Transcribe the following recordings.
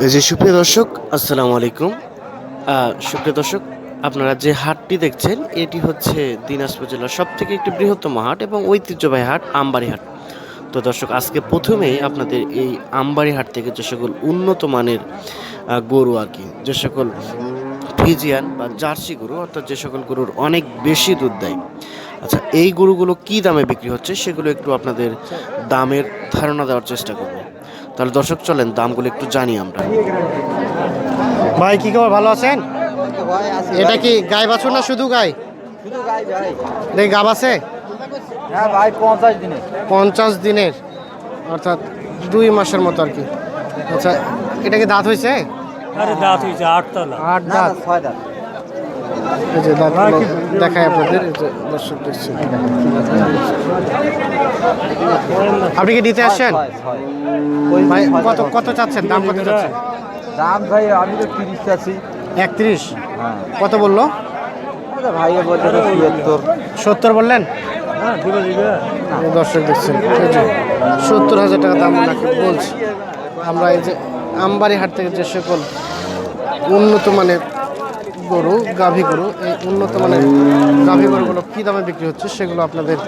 যে সুপ্রিয় দর্শক, আসসালামু আলাইকুম। সুপ্রিয় দর্শক, আপনারা যে হাটটি দেখছেন, এটি হচ্ছে দিনাজপুর জেলার সব থেকে একটি বৃহত্তম হাট এবং ঐতিহ্যবাহী হাট আমবাড়ি হাট। তো দর্শক, আজকে প্রথমেই আপনাদের এই আমবাড়ি হাট থেকে যে সকল উন্নত মানের গরু আর কি, যে সকল ফিজিয়ান বা জার্সি গরু, অর্থাৎ যে সকল গরুর অনেক বেশি দুধ দেয়। আচ্ছা এই গরুগুলো কি দামে বিক্রি হচ্ছে, সেগুলো একটু আপনাদের দামের ধারণা দেওয়ার চেষ্টা করব। তাহলে দর্শক চলেন দামগুলো একটু জানি আমরা। ভাই কি খবর? ভালো আছেন? এটা কি গাই বাছুর না শুধু ভাই। দেখি গাব আছে? হ্যাঁ ভাই পঞ্চাশ দিনে পঞ্চাশ দিনের। অর্থাৎ দুই মাসের মতো আর কি। আচ্ছা এটা কি দাঁত হয়েছে? আরে দাঁত হয়েছে আটতলা। আট দাঁত। ছয় দাঁত। এই যে দাঁতগুলো দেখায় আপনাদের দর্শক দেখছি। আপনি কি দিতে আসছেন? ভাই কত কত চাচ্ছেন? দাম কত চাচ্ছেন? দাম ভাই আমি তো তিরিশ আছি একত্রিশ? হ্যাঁ। কত বলল? আচ্ছা সত্তর বললেন? হ্যাঁ দর্শক দেখছেন সত্তর হাজার টাকা দাম ওনাকে বলছি। আমরা এই যে আমবাড়ি হাট থেকে যে সকল উন্নত মানের গরু গাভী গরু এই উন্নত মানের গাভী গরুগুলো কী দামে বিক্রি হচ্ছে সেগুলো আপনাদের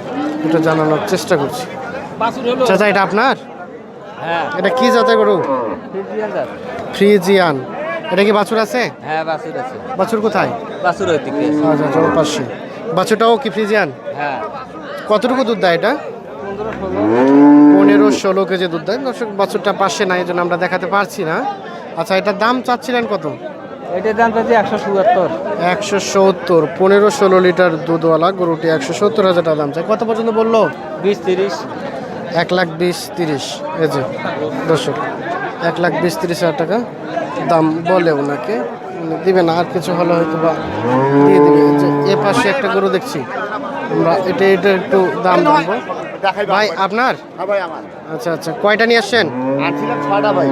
একটু জানানোর চেষ্টা করছি। চাচা এটা আপনার? হ্যাঁ। এটা কি জাতের গরু? ফ্রিজিয়ান। এটা কি বাছুর আছে? হ্যাঁ বাসুর আছে। বাছুর কোথায়? বাসুর ওই দিকে আচ্ছা আচ্ছা ওর পাশে। বাছুরটাও কি ফ্রিজিয়ান? হ্যাঁ। কতটুকু দুধ দেয় এটা? পনেরো ষোলো কেজি দুধ দেয়। দর্শক বছরটা পাশে নাই এই জন্য আমরা দেখাতে পারছি না। আচ্ছা এটার দাম চাচ্ছিলেন কত? এটার দাম চাচ্ছি একশো সত্তর। পনেরো ষোলো লিটার দুধওয়ালা গরুটি একশো সত্তর হাজার টাকা দাম চাই। কত পর্যন্ত বলল? বিশ তিরিশ। এক লাখ বিশ তিরিশ এই যে দর্শক এক লাখ বিশ তিরিশ হাজার টাকা দাম বলে ওনাকে। উনি দিবে না আর কিছু হলে হয়তো বা দিয়ে দিবে এ পাশে একটা গরু দেখছি আমরা এটা এটা একটু দাম জানব। ভাই আপনার? আচ্ছা আচ্ছা কয়টা নিয়ে আসছেন? আনছিলাম ছয়টা ভাই।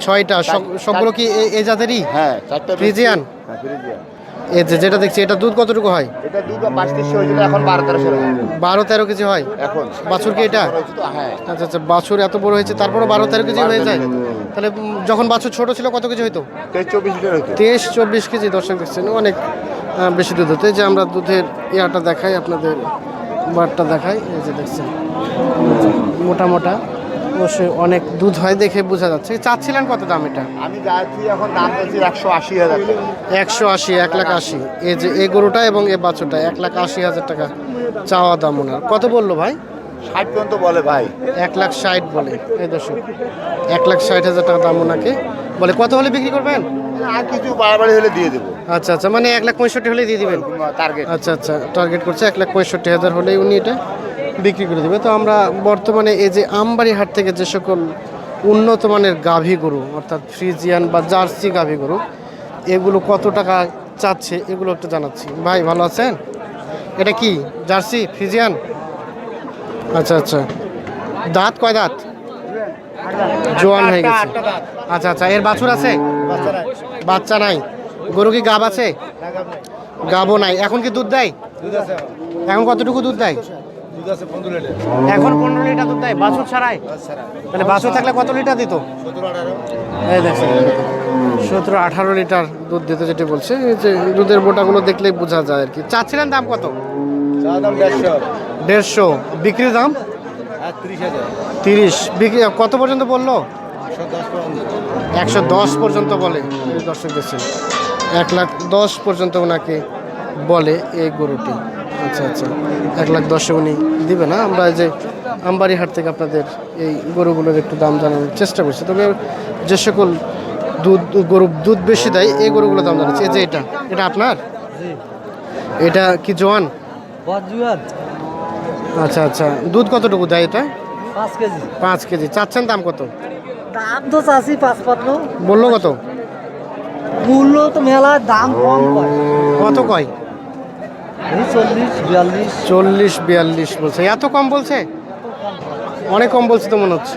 ছয়টা সবগুলো কি এ- জাতেরই? হ্যাঁ চারটা ফ্রিজিয়ান? হ্যাঁ ফ্রিজিয়ান। এই যে যেটা দেখছি এটা দুধ কতটুকু হয়? এটা দুধ পাঁচ তিরিশশো হয়েছিল এখন বারো তেরোশো বারো তেরো কেজি হয়? এখন। বাছুর কি এটা? হ্যাঁ। আচ্ছা আচ্ছা বাছুর এত বড় হয়েছে তারপরে বারো তেরো কেজি হয়ে যায়? তাহলে যখন বাছুর ছোট ছিল কত কেজি হইতো? তেইশ চব্বিশ তেইশ চব্বিশ কেজি দর্শক দেখছেন অনেক বেশি দুধ হতে। যে আমরা দুধের ইয়াটা দেখাই আপনাদের। বারটা দেখায় এই যে দেখছেন। মোটা মোটা অবশ্যই অনেক দুধ হয় দেখে বোঝা যাচ্ছে। চাচ্ছিলেন কত দাম এটা? আমি যাচ্ছি এখন দাম বলছি একশো আশি হাজার একশো আশি এক লাখ আশি। এই যে এ গরুটা এবং এ বাছুরটা এক লাখ আশি হাজার টাকা চাওয়া দাম ওনার। কত বলল ভাই? ষাট পর্যন্ত বলে ভাই। এক লাখ ষাট বলে এই দর্শক। এক লাখ ষাট হাজার টাকা দাম ওনাকে। বলে কত হলে বিক্রি করবেন? আর কিছু বাড়াবাড়ি হলে দিয়ে দেবো। আচ্ছা আচ্ছা মানে এক লাখ পঁয়ষট্টি হলে দিয়ে দিবেন? টার্গেট আচ্ছা আচ্ছা টার্গেট করছে এক লাখ পঁয়ষট্টি হাজার হলেই উনি এটা বিক্রি করে দেবে। তো আমরা বর্তমানে এই যে আমবাড়ি হাট থেকে যে সকল উন্নত মানের গাভী গরু অর্থাৎ ফ্রিজিয়ান বা জার্সি গাভী গরু এগুলো কত টাকা চাচ্ছে এগুলো একটু জানাচ্ছি। ভাই ভালো আছেন? এটা কি জার্সি ফ্রিজিয়ান? আচ্ছা আচ্ছা। দাঁত কয় দাঁত? জোয়ান হয়ে গেছে। আচ্ছা আচ্ছা। এর বাছুর আছে? বাচ্চা নাই। গরু কি গাব আছে? গাবও নাই। এখন কি দুধ দেয়? এখন। কতটুকু দুধ দেয়? এখন পনেরো লিটার দুধ দেয়। বাছুর ছাড়াই? তাহলে বাছুর থাকলে কত লিটার দিত? এই দেখছেন সতেরো আঠারো লিটার দুধ দিতে যেটি বলছে। যে দুধের বোটাগুলো দেখলেই বোঝা যায় আর কি। চাচ্ছিলেন দাম কত? দেড়শো। বিক্রির দাম? তিরিশ বিক্রি কত পর্যন্ত বলল? একশো দশ পর্যন্ত। বলে দর্শক দেখছেন। এক লাখ দশ পর্যন্ত ওনাকে বলে এই গরুটি। আচ্ছা আচ্ছা। এক লাখ দশে উনি দিবে না আমরা এই যে আমবাড়ি হাট থেকে আপনাদের এই গরুগুলোর একটু দাম জানানোর চেষ্টা করছি। তবে যে সকল দুধ গরু দুধ বেশি দেয় এই গরুগুলোর দাম জানাচ্ছি। এই যে এটা এটা আপনার? এটা কি জোয়ান? আচ্ছা আচ্ছা। দুধ কতটুকু দেয় এটা? পাঁচ কেজি। পাঁচ কেজি। চাচ্ছেন দাম কত? দাম তো চাষি পাঁচ পান্ন বলল কত? মূল্য তো মেলা দাম কম কত কয়? চল্লিশ বিয়াল্লিশ। চল্লিশ বিয়াল্লিশ বলছে। এত কম বলছে? অনেক কম বলছে তো মনে হচ্ছে।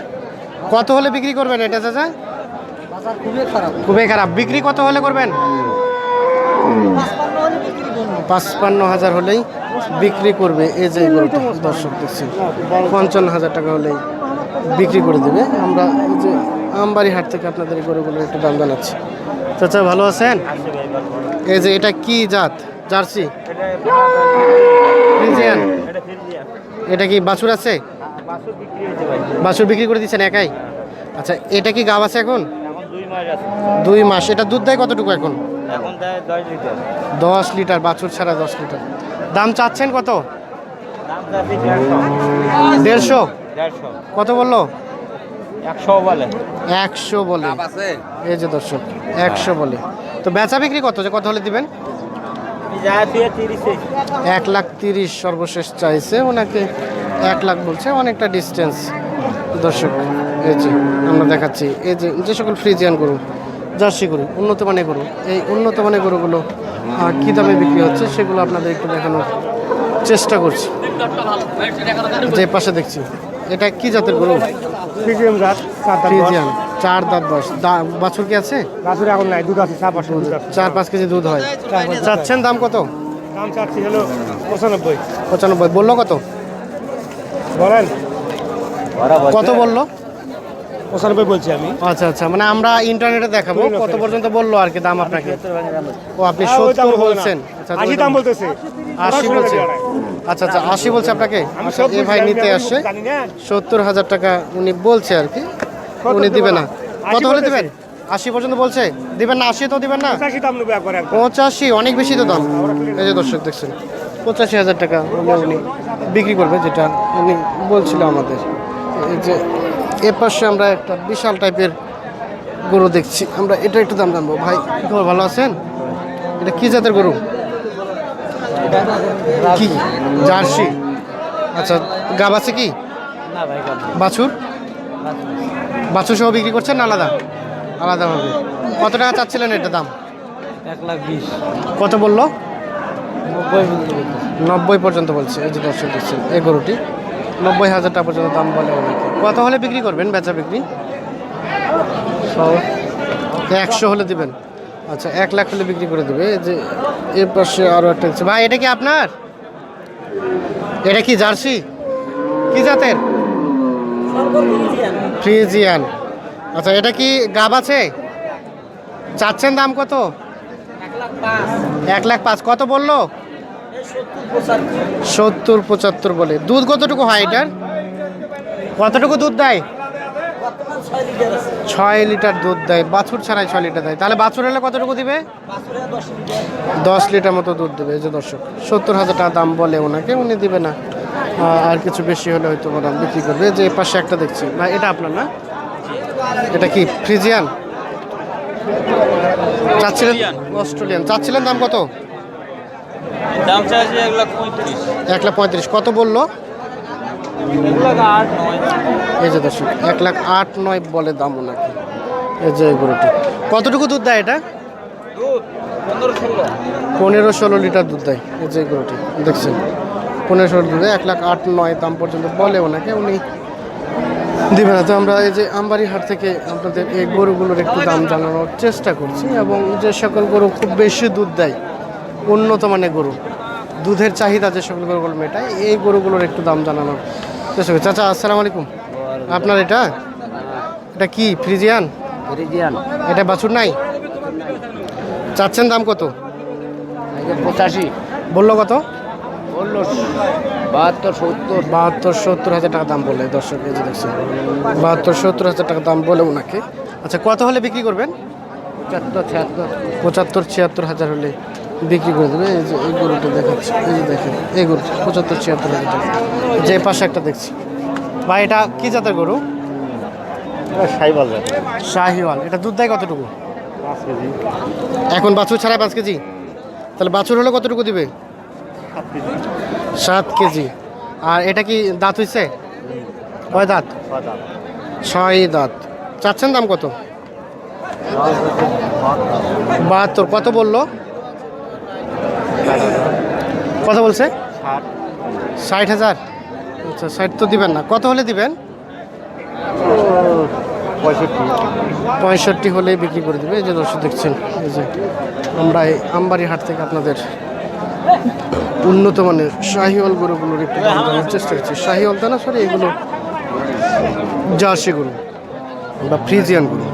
কত হলে বিক্রি করবেন এটা চাচা? খুবই খারাপ। খুবই খারাপ। বিক্রি কত হলে করবেন পাঁচ পান্ন হলে বিক্রি করব পাঁচপান্ন হাজার হলেই বিক্রি করবে। এই যে গরুটা দর্শক দেখছেন পঞ্চান্ন হাজার টাকা হলেই বিক্রি করে দেবে। আমরা এই যে আমবাড়ি হাট থেকে আপনাদের গরুগুলোর একটু দাম জানাচ্ছি। চাচা ভালো আছেন? এই যে এটা কি জাত? জার্সি? এটা কি বাছুর আছে? বাছুর বিক্রি করে দিচ্ছেন একাই? আচ্ছা এটা কি গাব আছে এখন? দুই মাস। এটা দুধ দেয় কতটুকু এখন? এখন দেয় দশ লিটার। দশ লিটার বাছুর ছাড়া দশ লিটার। দাম চাচ্ছেন কত? দেড়শো। কত বলল? একশো বলে। একশো বলে। এই যে দর্শক একশো বলে। তো বেচা বিক্রি কত? যে কত হলে দিবেন? যা দিয়ে তিরিশে। এক লাখ তিরিশ সর্বশেষ চাইছে ওনাকে। এক লাখ বলছে অনেকটা ডিস্টেন্স দর্শক এই যে আমরা দেখাচ্ছি এই যে যে সকল ফ্রিজিয়ান গরু। জার্সি গরু উন্নত মানের গরু। এই উন্নত মানের গরুগুলো কী দামে বিক্রি হচ্ছে সেগুলো আপনাদের একটু দেখানোর চেষ্টা করছি। যে পাশে দেখছি এটা কি জাতের গরু? চার দাঁত বয়স। দা- বাছুর কি আছে? গাছের এখন নাই দুধ আছে চার পাঁচ কেজি দুধ হয়। চাচ্ছেন দাম কত? দাম চাচ্ছি হলো পঁচানব্বই। পঁচানব্বই। বলল কত? বলেন। কত বলল? পঁচানব্বই বলছি আমি। আচ্ছা আচ্ছা মানে আমরা ইন্টারনেটে দেখাবো কত পর্যন্ত বলল আর কি দাম আপনাকে? ও আপনি সত্তর বলছেন? আচ্ছা আশি দাম বলতেছে। আশি বলছে। আচ্ছা আচ্ছা আশি বলছে আপনাকে? এ ভাই নিতে আসছে। সত্তর হাজার টাকা উনি বলছে আর কি। উনি দেবো না? কত হলে। দিবেন? আশি পর্যন্ত বলছে? দিবেন না আশি তো দিবেন না? পঁচাশি অনেক বেশি তো দাম। এই যে দর্শক দেখছেন পঁচাশি হাজার টাকা উনি বিক্রি করবে যেটা উনি বলছিল আমাদের। এই যে এ পাশে আমরা একটা বিশাল টাইপের গরু দেখছি। আমরা এটা একটু দাম জানব। ভাই খবর ভালো আছেন? এটা কি জাতের গরু? কি? জার্সি। আচ্ছা গাব আছে কি? বাছুর বাছুর? সহ বিক্রি করছেন আলাদা আলাদা? হবে কত টাকা চাচ্ছিলেন এটা দাম? এক লাখ বিশ। কত বলল? নব্বই পর্যন্ত বলছে। এই যে দর্শক দেখছেন এই গরুটি। নব্বই হাজার টাকা পর্যন্ত দাম বলে অনেকে কত হলে বিক্রি করবেন বেচা বিক্রি? একশো হলে দিবেন। আচ্ছা এক লাখ হলে বিক্রি করে দেবে। যে এর পাশে আরও একটা আছে। ভাই এটা কি আপনার? এটা কি জার্সি? কি জাতের? ফ্রিজিয়ান। আচ্ছা এটা কি গাব আছে? চাচ্ছেন দাম কত? এক লাখ পাঁচ। কত বলল? সত্তর পঁচাত্তর বলে। দুধ কতটুকু হয় এটার? কতটুকু দুধ দেয়? ছয় লিটার দুধ দেয়। বাছুর ছাড়াই ছয় লিটার দেয়। তাহলে বাছুর হলে কতটুকু দিবে? দশ লিটার মতো দুধ দেবে। এই যে দর্শক সত্তর হাজার টাকা দাম বলে ওনাকে উনি দিবে না। আর কিছু বেশি হলে হয়তো ওরা বিক্রি করবে। যে পাশে একটা দেখছি। না এটা আপনার না? এটা কি ফ্রিজিয়ান? চাচ্ছিলেন অস্ট্রেলিয়ান। চাচ্ছিলেন দাম কত? দাম চাইছে এক লাখ পঁয়ত্রিশ। এক লাখ পঁয়ত্রিশ। কত বলল? এই যে দর্শক এক লাখ আট নয় বলে দাম ওনাকে। এই যে গরুটি। কতটুকু দুধ দেয় এটা? পনেরো ষোলো। লিটার দুধ দেয়। এই যে গরুটি দেখছেন? পনেরো ষোলো দুধ দেয় এক লাখ আট নয় দাম পর্যন্ত বলে ওনাকে। উনি দিবে না তো আমরা এই যে আমবাড়ি হাট থেকে আপনাদের এই গরুগুলোর একটু দাম জানানোর চেষ্টা করছি এবং যে সকল গরু খুব বেশি দুধ দেয় উন্নত মানের গরু। দুধের চাহিদা যে সকল গরুগুলো মেটায় এই গরুগুলোর একটু দাম জানানোর চেষ্টা করছি চাচা আসসালামু আলাইকুম। আপনার এটা? এটা কি ফ্রিজিয়ান? ফ্রিজিয়ান। এটা বাছুর নাই? চাচ্ছেন দাম কত? পঁচাশি। বলল কত? বলল বাহাত্তর সত্তর। বাহাত্তর সত্তর হাজার টাকা দাম বলে দর্শক যে দেখছেন। বাহাত্তর সত্তর হাজার টাকা দাম বলে ওনাকে। আচ্ছা কত হলে বিক্রি করবেন? পঁচাত্তর ছিয়াত্তর। পঁচাত্তর ছিয়াত্তর হাজার হলে। বিক্রি করে দেবে। এই যে এই গরুটা দেখাচ্ছি। এই যে দেখেন এই গরু পঁচাত্তর ছিয়াত্তর হাজার টাকা। যে পাশে একটা দেখছি। ভাই এটা কি জাতের গরু? সাইবাল শাহিওয়াল এটা দুধ দেয় কতটুকু? পাঁচ কেজি। এখন বাছুর ছাড়া পাঁচ কেজি? তাহলে বাছুর হলে কতটুকু দিবে? সাত কেজি। আর এটা কি দাঁত হইছে? কয় দাঁত? ছয় দাঁত। চাচ্ছেন দাম কত? বাহাত্তর। কত বলল? কত বলছে? ষাট। হাজার? আচ্ছা ষাট তো দিবেন না। কত হলে দিবেন? পঁয়ষট্টি। হলে বিক্রি করে দেবে। এই যে দর্শক দেখছেন এই যে আমরা এই আমবাড়ি হাট থেকে আপনাদের উন্নত মানের শাহিওয়াল গরুগুলোর একটু দাম জানার চেষ্টা করছি। শাহিওয়াল তা না সরি এগুলো জার্সি গরু বা ফ্রিজিয়ান গরু।